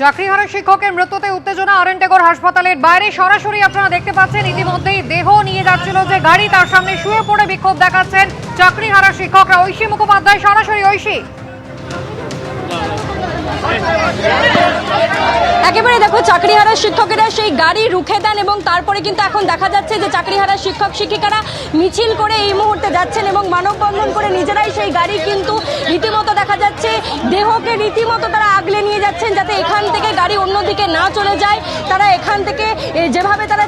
চাকরিহারা শিক্ষকের মৃত্যুতে উত্তেজনা আরেনটেগর হাসপাতালের বাইরে। সরাসরি আপনারা দেখতে পাচ্ছেন, ইতিমধ্যেই দেহ নিয়ে যাচ্ছিল যে গাড়ি, তার সামনে শুয়ে পড়ে বিক্ষোভ দেখাচ্ছেন চাকরিহারা শিক্ষকরা। ঐশী মুখোপাধ্যায়, সরাসরি ঐশী। একেবারে দেখো, চাকরিহারা শিক্ষকেরা সেই গাড়ি রুখে দেন এবং তারপরে কিন্তু এখন দেখা যাচ্ছে যে চাকরিহারা শিক্ষক শিক্ষিকারা মিছিল করে এই মুহূর্তে যাচ্ছেন এবং মানববন্ধন করে নিজেরাই সেই গাড়ি কিন্তু দেহকে রীতিমতো তারা আগলে নিয়ে যাচ্ছেন যাতে এখান থেকে গাড়ি অন্যদিকে না চলে যায়। তারা এখান থেকে যেভাবে তারা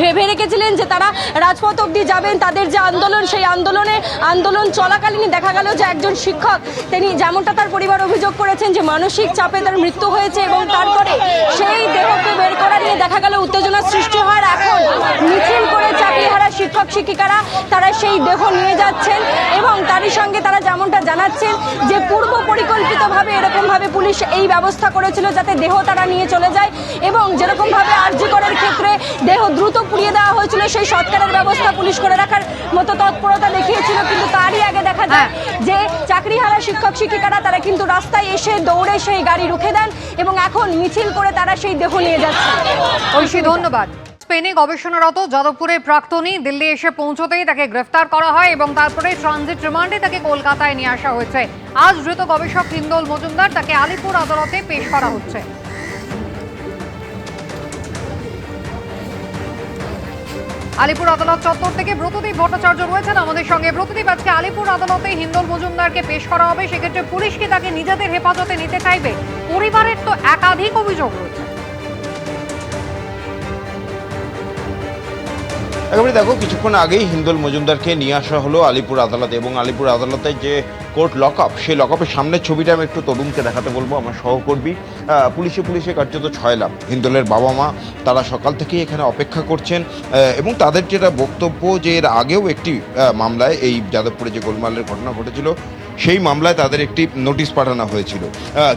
ভেবে রেখেছিলেন যে তারা রাজপথ অব্দি যাবেন, তাদের যে আন্দোলন, সেই আন্দোলনে আন্দোলন চলাকালীনই দেখা গেল যে একজন শিক্ষক, তিনি যেমনটা তার পরিবার অভিযোগ করেছেন যে মানসিক চাপে তার মৃত্যু হয়েছে এবং তারপরে সেই দেহকে বের করা নিয়ে দেখা গেল উত্তেজনা সৃষ্টি হওয়ার এখন মিছিল করে চাকরিহারা শিক্ষক, শিক্ষিকারা তারা সেই দেহ নিয়ে যাচ্ছেন এবং তারই সঙ্গে তারা যেমনটা জানাচ্ছেন যে পূর্ব পরিকল্পিতভাবে এরকমভাবে পুলিশ এই ব্যবস্থা করেছিল যাতে দেহ তারা নিয়ে চলে যায় এবং যেরকমভাবে আরজি করার ক্ষেত্রে দেহ দ্রুত পুড়িয়ে দেওয়া হয়েছিল সেই সৎকারের ব্যবস্থা পুলিশ করে রাখার মতো তৎপরতা দেখিয়েছিল। কিন্তু তারই আগে দেখা যায় যে চাকরিহারা শিক্ষক শিক্ষিকারা তারা কিন্তু রাস্তায় এসে দৌড়ে সেই গাড়ি রুখে দেন এবং এখন মিছিল করে তারা সেই দেহ নিয়ে যাচ্ছে। ঐশী ধন্যবাদ। স্পেনে গবেষণারত যাদবপুরের প্রাক্তনী দিল্লি এসে পৌঁছতেই তাকে গ্রেফতার করা হয় এবং তারপরে ট্রানজিট রিমান্ডে তাকে কলকাতায় নিয়ে আসা হয়েছে। আজ ধৃত গবেষক হিন্দোল মজুমদার তাকে আলিপুর আদালতে পেশ করা হচ্ছে। আলিপুর আদালত চত্বর থেকে ব্রতদীপ ভট্টাচার্য রয়েছেন আমাদের সঙ্গে। ব্রতদীপ, আজকে আলিপুর আদালতে হিন্দোল মজুমদারকে পেশ করা হবে। সেক্ষেত্রে পুলিশ কি তাকে নিজেদের হেফাজতে নিতে চাইবে? পরিবারের তো একাধিক অভিযোগ রয়েছে। একেবারে দেখো, কিছুক্ষণ আগেই হিন্দুল মজুমদারকে নিয়ে আসা হলো আলিপুর আদালতে এবং আলিপুর আদালতে যে কোর্ট লক আপ সেই লক আপের সামনের ছবিটা আমি একটু তরুণকে দেখাতে বলব, আমার সহকর্মী। পুলিশে পুলিশে কার্যত ছয় লাভ হিন্দোলের বাবা মা, তারা সকাল থেকেই এখানে অপেক্ষা করছেন এবং তাদের যেটা বক্তব্য যে এর আগেও একটি মামলায় এই যাদবপুরে যে গোলমালের ঘটনা ঘটেছিল সেই মামলায় তাদের একটি নোটিশ পাঠানো হয়েছিল।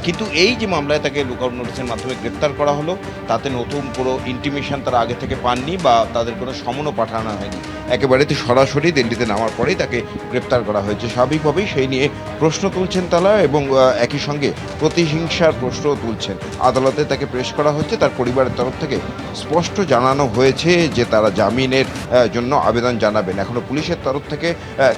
কিন্তু এই যে মামলায় তাকে লুকআউট নোটিশের মাধ্যমে গ্রেপ্তার করা হলো, তাতে নতুন কোনো ইন্টিমেশন তারা আগে থেকে পাননি বা তাদের কোনো সমনও পাঠানো হয়নি। একেবারে তো সরাসরি দিল্লিতে নামার পরেই তাকে গ্রেপ্তার করা হয়েছে। স্বাভাবিকভাবেই সেই নিয়ে প্রশ্ন তুলছেন তারা এবং একই সঙ্গে প্রতিহিংসার প্রশ্নও তুলছেন। আদালতে তাকে পেশ করা হচ্ছে। তার পরিবারের তরফ থেকে স্পষ্ট জানানো হয়েছে যে তারা জামিনের জন্য আবেদন জানাবেন। এখনও পুলিশের তরফ থেকে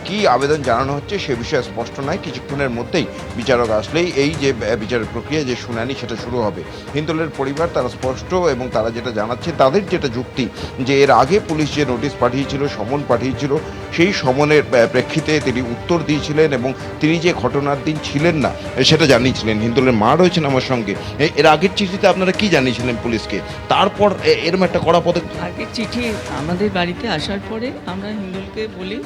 কি আবেদন জানানো হচ্ছে সে বিষয়ে স্পষ্ট নয় কিছুক্ষণের মধ্যেই বিচারক আসলেই এই যে বিচার প্রক্রিয়া যে শুনানি, সেটা শুরু হবে। হিন্দুলের পরিবার তারা স্পষ্ট এবং তারা যেটা জানাচ্ছে, তাদের যেটা যুক্তি যে এর আগে পুলিশ যে নোটিশ পাঠিয়েছিল, সমন পাঠিয়েছিল, সেই সমনের প্রেক্ষিতে তিনি উত্তর দিয়েছিলেন এবং তিনি যে ঘটনার দিন ছিলেন না, সেটা জানিয়েছিলেন। হিন্দুলের মা রয়েছেন আমার সঙ্গে। এর আগের চিঠিতে আপনারা কি জানিয়েছিলেন পুলিশকে? তারপর এরম একটা কড়া পদে আগের চিঠি আমাদের বাড়িতে আসার পরে আমরা হিন্দুলকে বলি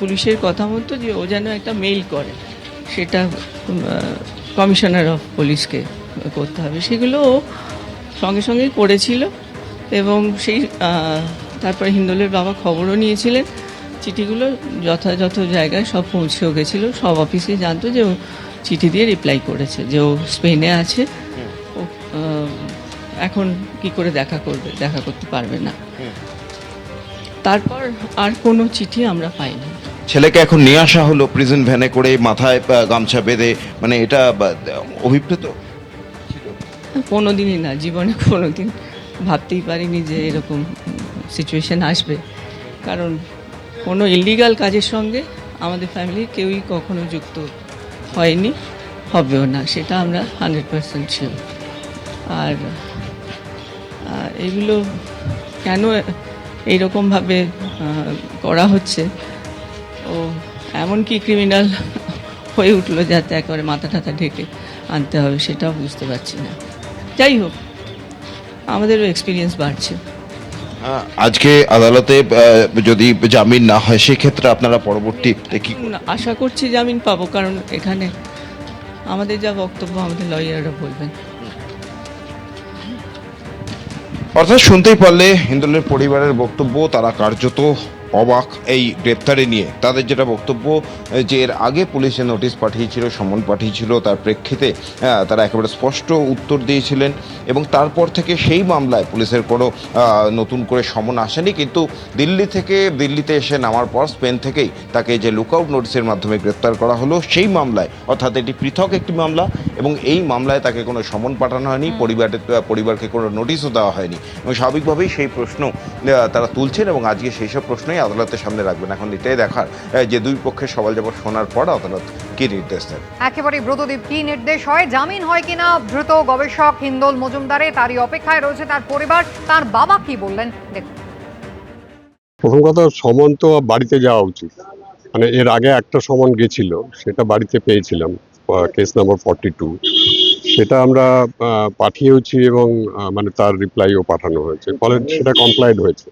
পুলিশের কথা মতো যে ও যেন একটা মেইল করে সেটা কমিশনার অফ পুলিশকে করতে হবে। সেগুলো ও সঙ্গে সঙ্গে করেছিল এবং সেই তারপরে হিন্দুলের বাবা খবরও নিয়েছিলেন। চিঠিগুলো যথাযথ জায়গায় সব পৌঁছেও গেছিল। সব অফিসে জানতো যে ও চিঠি দিয়ে রিপ্লাই করেছে যে ও স্পেনে আছে। ও এখন কি করে দেখা করবে দেখা করতে পারবে না। তারপর আর কোনো চিঠি আমরা পাইনি। ছেলেকে এখন নিয়ে আসা হলো প্রিজন ভ্যানে করে, মাথায় গামছা বেঁধে মানে এটা অভিপ্রেত? কোনো দিনই না, জীবনে কোনো দিন ভাবতেই পারিনি যে এরকম সিচুয়েশন আসবে। কারণ কোনো ইলিগাল কাজের সঙ্গে আমাদের ফ্যামিলি কেউই কখনো যুক্ত হয়নি, হবেও না, সেটা আমরা হান্ড্রেড পার্সেন্ট ছিল আর এগুলো কেন এইরকমভাবে করা হচ্ছে? ও এমন কি ক্রিমিনাল হয়ে উঠল যাতে একেবারে মাথা টাথা ঢেকে আনতে হবে সেটাও বুঝতে পারছি না। যাই হোক আমাদেরও এক্সপিরিয়েন্স বাড়ছে। আজকে আদালতে যদি জামিন না হয় সেক্ষেত্রে আপনারা পরবর্তীতে কি না, আশা করছি জামিন পাবো কারণ এখানে আমাদের যা বক্তব্য আমাদের লয়াররা বলবেন। অর্থাৎ শুনতেই পারলে হিন্দুলের পরিবারের বক্তব্য তারা কার্যত অবাক এই গ্রেপ্তারে নিয়ে। তাদের যেটা বক্তব্য যে এর আগে পুলিশে নোটিশ পাঠিয়েছিল সমন পাঠিয়েছিল তার প্রেক্ষিতে তারা একেবারে স্পষ্ট উত্তর দিয়েছিলেন এবং তারপর থেকে সেই মামলায় পুলিশের কোনো নতুন করে সমন আসেনি। কিন্তু দিল্লি থেকে দিল্লিতে এসে নামার পর স্পেন থেকেই তাকে যে লুকআউট নোটিশের মাধ্যমে গ্রেপ্তার করা হলো সেই মামলায় অর্থাৎ এটি পৃথক একটি মামলা এবং এই মামলায় তাকে কোনো সমন পাঠানো হয়নি পরিবারের পরিবারকে কোনো নোটিশও দেওয়া হয়নি। এবং স্বাভাবিকভাবেই সেই প্রশ্ন তারা তুলছেন এবং আজকে সেই সব প্রশ্নই আদালতের সামনে রাখবেন। এখন এটাই দেখার যে দুই পক্ষের সওয়াল জবাব শোনার পর আদালত কি নির্দেশ দেন? একেবারে ব্রতদীপ কি নির্দেশ হয়? জামিন হয় কিনা? দ্রুত গবেষক হিন্দোল মজুমদারে তারই অপেক্ষায় রয়েছে তার পরিবার। তার বাবা কি বললেন? দেখুন। প্রথম কথা সমন তো বাড়িতে যাওয়া উচিত। মানে এর আগে একটা সমন গেছিল সেটা বাড়িতে পেয়েছিলাম কেস নাম্বার ফর্টি টু সেটা আমরা আহ, পাঠিয়েওছি এবং মানে তার রিপ্লাইও পাঠানো হয়েছে। ফলে সেটা কমপ্লাইড হয়েছে।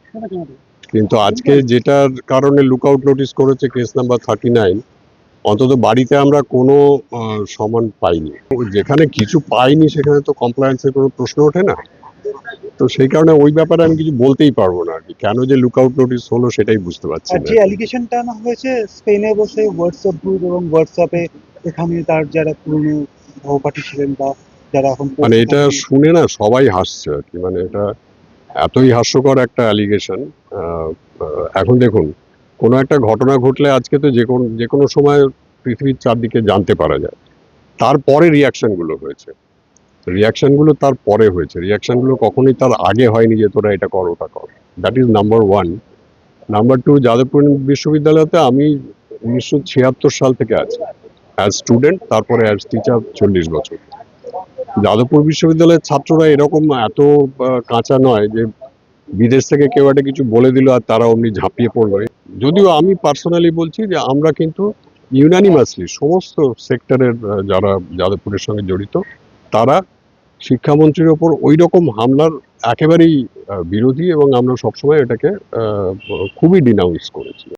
কিন্তু আজকে যেটার কারণে লুকআউট নোটিশ করেছে কেস নাম্বার থার্টি নাইন অন্তত বাড়িতে আমরা কোনো সমান পাইনি। যেখানে কিছু পাইনি সেখানে তো কমপ্লায়েন্সের কোনো প্রশ্ন ওঠে না। তো সেই কারণে ওই ব্যাপারে আমি কিছু বলতেই পারব না আর কি। কেন যে লুকআউট নোটিস হলো সেটাই বুঝতে পারছি না। যে অ্যালিগেশনটা আনা হয়েছে স্পেনে বসে হোয়াটসঅ্যাপ গ্রুপ এবং হোয়াটসঅ্যাপে এখানে তার যারা পুরনো সহপাঠী ছিলেন বা যারা এখন মানে এটা শুনে না সবাই হাসছে আর কি। মানে এটা এতই হাস্যকর একটা অ্যালিগেশন এখন দেখুন, কোনো একটা ঘটনা ঘটলে আজকে তো যে কোনো যে কোনো সময় পৃথিবীর চারদিকে জানতে পারা যায়। তারপরে রিয়াকশনগুলো হয়েছে। রিয়াকশনগুলো তার পরে হয়েছে। রিয়াকশনগুলো কখনোই তার আগে হয়নি যে তোরা এটা কর, ওটা কর। That is number one number two Jadavpur বিশ্ববিদ্যালয়তে আমি উনিশশো ছিয়াত্তর সাল থেকে আছি। অ্যাজ স্টুডেন্ট তারপরে অ্যাজ টিচার চল্লিশ বছর। যাদবপুর বিশ্ববিদ্যালয়ের ছাত্ররা এরকম এত কাঁচা নয় যে বিদেশ থেকে কেউ একটা কিছু বলে দিল আর তারা অমনি ঝাঁপিয়ে পড়ল। যদিও আমি পার্সোনালি বলছি যে আমরা কিন্তু ইউনানিমাসলি সমস্ত সেক্টরের যারা যাদবপুরের সঙ্গে জড়িত, তারা শিক্ষামন্ত্রীর ওপর ওই রকম হামলার একেবারেই বিরোধী এবং আমরা সবসময় এটাকে খুবই ডিনাউন্স করেছি।